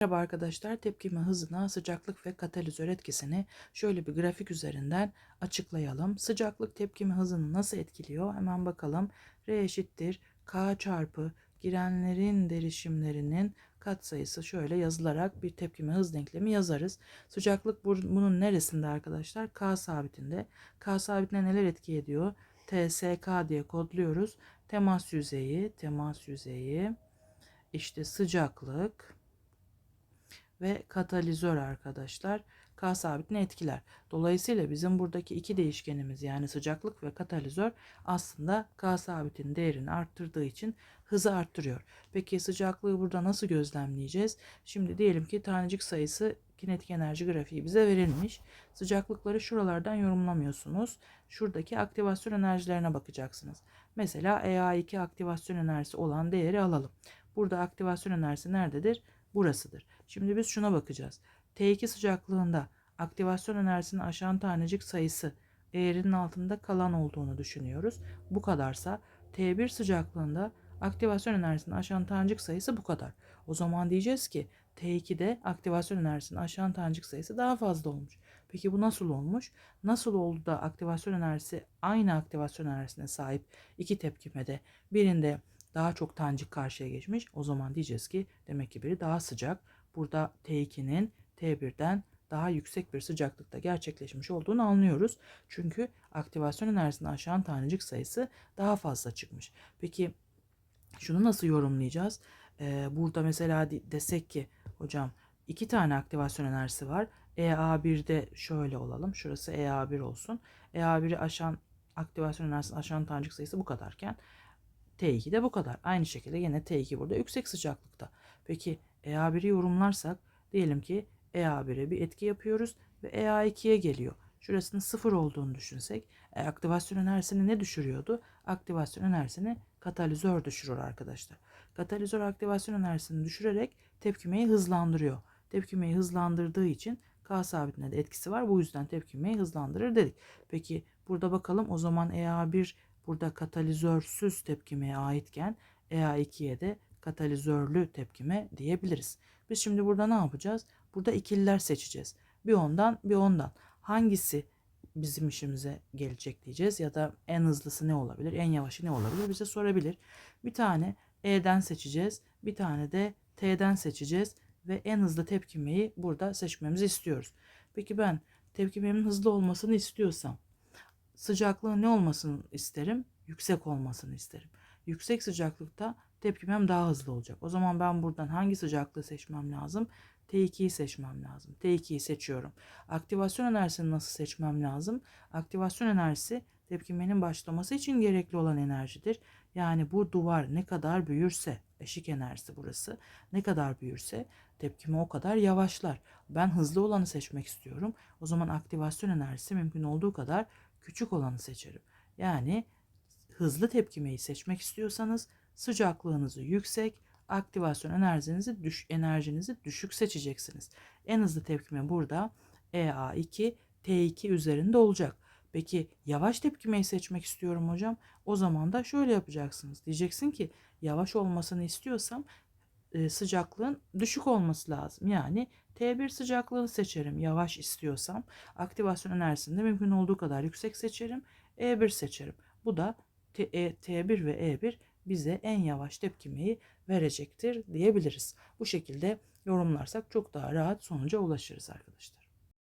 Merhaba arkadaşlar, tepkime hızına sıcaklık ve katalizör etkisini şöyle bir grafik üzerinden açıklayalım. Sıcaklık tepkime hızını nasıl etkiliyor? Hemen bakalım. R eşittir K çarpı girenlerin derişimlerinin katsayısı şöyle yazılarak bir tepkime hız denklemi yazarız. Sıcaklık bunun neresinde arkadaşlar? K sabitinde. K sabitine neler etki ediyor? TSK diye kodluyoruz. Temas yüzeyi, temas yüzeyi, işte sıcaklık, ve katalizör arkadaşlar K sabitini etkiler. Dolayısıyla bizim buradaki iki değişkenimiz yani sıcaklık ve katalizör aslında K sabitin değerini arttırdığı için hızı arttırıyor. Peki sıcaklığı burada nasıl gözlemleyeceğiz? Şimdi diyelim ki tanecik sayısı kinetik enerji grafiği bize verilmiş. Sıcaklıkları şuralardan yorumlamıyorsunuz. Şuradaki aktivasyon enerjilerine bakacaksınız. Mesela EA2 aktivasyon enerjisi olan değeri alalım. Burada aktivasyon enerjisi nerededir? Burasıdır. Şimdi biz şuna bakacağız. T2 sıcaklığında aktivasyon enerjisini aşan tanecik sayısı eğrinin altında kalan olduğunu düşünüyoruz. Bu kadarsa T1 sıcaklığında aktivasyon enerjisini aşan tanecik sayısı bu kadar. O zaman diyeceğiz ki T2'de aktivasyon enerjisini aşan tanecik sayısı daha fazla olmuş. Peki bu nasıl olmuş? Nasıl oldu da aktivasyon enerjisi aynı aktivasyon enerjisine sahip iki tepkimede birinde daha çok tanecik karşıya geçmiş. O zaman diyeceğiz ki demek ki biri daha sıcak. Burada T2'nin T1'den daha yüksek bir sıcaklıkta gerçekleşmiş olduğunu anlıyoruz. Çünkü aktivasyon enerjisini aşan tanecik sayısı daha fazla çıkmış. Peki şunu nasıl yorumlayacağız? Ee, burada mesela desek ki hocam iki tane aktivasyon enerjisi var. EA1'de şöyle olalım. Şurası EA1 olsun. EA1'i aşan aktivasyon enerjisini aşan tanecik sayısı bu kadarken T2 de bu kadar. Aynı şekilde yine T2 burada yüksek sıcaklıkta. Peki EA1'i yorumlarsak diyelim ki EA1'e bir etki yapıyoruz ve EA2'ye geliyor. Şurasının sıfır olduğunu düşünsek e, aktivasyon enerjisini ne düşürüyordu? Aktivasyon enerjisini katalizör düşürür arkadaşlar. Katalizör aktivasyon enerjisini düşürerek tepkimeyi hızlandırıyor. Tepkimeyi hızlandırdığı için K sabitine de etkisi var. Bu yüzden tepkimeyi hızlandırır dedik. Peki burada bakalım o zaman EA1 burada katalizörsüz tepkimeye aitken EA2'ye de katalizörlü tepkime diyebiliriz. Biz şimdi burada ne yapacağız? Burada ikililer seçeceğiz. Bir ondan bir ondan. Hangisi bizim işimize gelecek diyeceğiz ya da en hızlısı ne olabilir, en yavaşı ne olabilir bize sorabilir. Bir tane E'den seçeceğiz, bir tane de T'den seçeceğiz ve en hızlı tepkimeyi burada seçmemizi istiyoruz. Peki ben tepkimemin hızlı olmasını istiyorsam sıcaklığın ne olmasını isterim? Yüksek olmasını isterim. Yüksek sıcaklıkta tepkimem daha hızlı olacak. O zaman ben buradan hangi sıcaklığı seçmem lazım? T2'yi seçmem lazım. T2'yi seçiyorum. Aktivasyon enerjisini nasıl seçmem lazım? Aktivasyon enerjisi tepkimenin başlaması için gerekli olan enerjidir. Yani bu duvar ne kadar büyürse, eşik enerjisi burası, ne kadar büyürse tepkime o kadar yavaşlar. Ben hızlı olanı seçmek istiyorum. O zaman aktivasyon enerjisi mümkün olduğu kadar küçük olanı seçerim. Yani hızlı tepkimeyi seçmek istiyorsanız sıcaklığınızı yüksek, aktivasyon enerjinizi düş enerjinizi düşük seçeceksiniz. En hızlı tepkime burada EA2 T2 üzerinde olacak. Peki yavaş tepkimeyi seçmek istiyorum hocam. O zaman da şöyle yapacaksınız. Diyeceksin ki yavaş olmasını istiyorsam e, sıcaklığın düşük olması lazım. Yani T1 sıcaklığını seçerim yavaş istiyorsam. Aktivasyon enerjisini de mümkün olduğu kadar yüksek seçerim. E1 seçerim. Bu da T1 ve E1 bize en yavaş tepkimeyi verecektir diyebiliriz. Bu şekilde yorumlarsak çok daha rahat sonuca ulaşırız arkadaşlar.